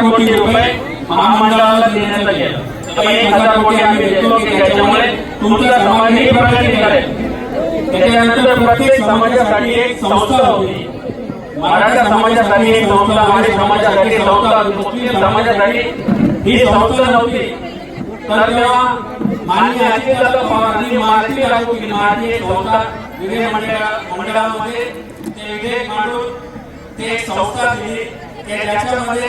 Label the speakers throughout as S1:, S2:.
S1: कोटी रुपये महामंडळाला देण्यात आले एक हज़ार कोटी आम्ही देतो, की त्याच्यामुळे तुमचा समाजही प्रगती करेल त्याच्यानंतर प्रत्येक समाजासाठी एक संस्था होती. मराठा समाजासाठी एक संस्था मराठी समाजासाठी संस्था मुस्लिम समाजासाठी ही संस्था नव्हती. तर तेव्हा माननीय अजितदादा पवारांनी मराठी लागू मराठी एक संस्था विधेयक मंडळा मंडळामध्ये ते विधेयक मांडून ते एक संस्था दिली. की ज्याच्यामध्ये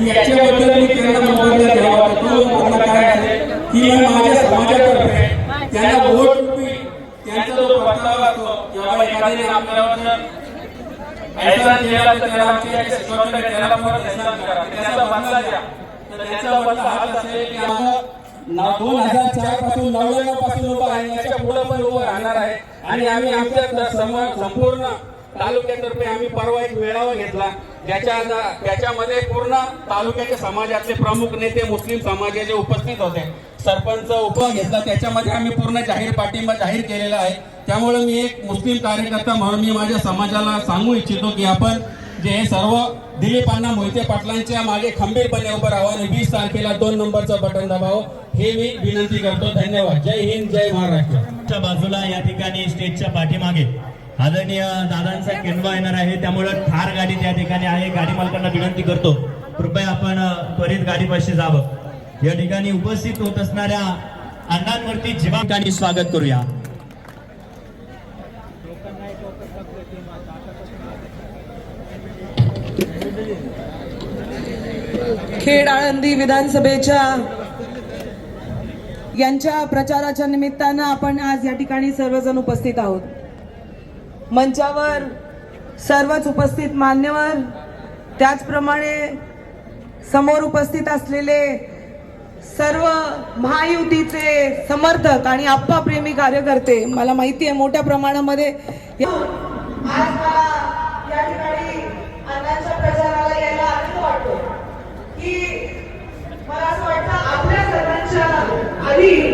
S1: याच्याबद्दल मी त्यांना मोबदला द्यावा तो मोबदला काय की माझ्या समाजातर्फे त्यांना वोट त्यांचा जो परतावा असतो एखाद्याने आपल्यावर केला तर त्याला त्याला परत करा. त्याचा बदला द्या. तर त्याचा बदला हाच असेल की आम्हाला दोन हजार चारपासून नव्याण्णवपासून उभा आहे. याच्यापुढे पण उभं राहणार आहे आणि आम्ही आमच्या संपूर्ण तालुक्यातर्फे आम्ही परवा एक मेळावा घेतला. ज्याच्या त्याच्यामध्ये पूर्ण तालुक्याच्या समाजातले प्रमुख नेते मुस्लिम समाजाचे उपस्थित होते. सरपंच उप घेतला. त्याच्यामध्ये आम्ही पूर्ण जाहीर पाठिंबा जाहीर केलेला आहे. त्यामुळे मी एक मुस्लिम कार्यकर्ता म्हणून मी माझ्या समाजाला सांगू इच्छितो की आपण जे हे सर्व दिलीप अण्णा मोहिते पाटलांच्या मागे खंबीरपणे उभं राहावं आणि वीस तारखेला दोन नंबरचं बटन दाबावं हे मी विनंती करतो. धन्यवाद. जय हिंद जय महाराष्ट्र.
S2: च्या बाजूला या ठिकाणी स्टेजच्या पाठीमागे आदरणीय दादांचा केनवा येणार आहे. त्यामुळं ठार गाडी त्या ठिकाणी आहे. गाडी मालकांना विनंती करतो. कृपया आपण त्वरित गाडीपाशी जावं. या ठिकाणी उपस्थित होत असणाऱ्या अण्णांवरती जिवा स्वागत करूया.
S3: खेड आळंदी विधानसभेच्या यांच्या प्रचाराच्या निमित्तानं आपण आज या ठिकाणी सर्वजण उपस्थित आहोत. मंचावर सर्वच उपस्थित मान्यवर त्याचप्रमाणे समोर उपस्थित असलेले सर्व महायुतीचे समर्थक आणि आप्पा प्रेमी कार्यकर्ते मला माहिती आहे मोठ्या प्रमाणामध्ये या- ठिकाणी अण्णांच्या प्रचाराला यायला आनंद वाटतो. की मला असं वाटतं आपल्या सर्वांच्या आधी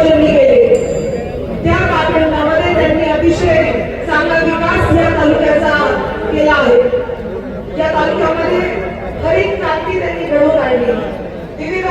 S3: बदलली गेली त्या पाठिंबामध्ये त्यांनी अतिशय चांगला विकास या तालुक्याचा केला आहे. या तालुक्यामध्ये हरित क्रांती त्यांनी घडवून आणली. विविध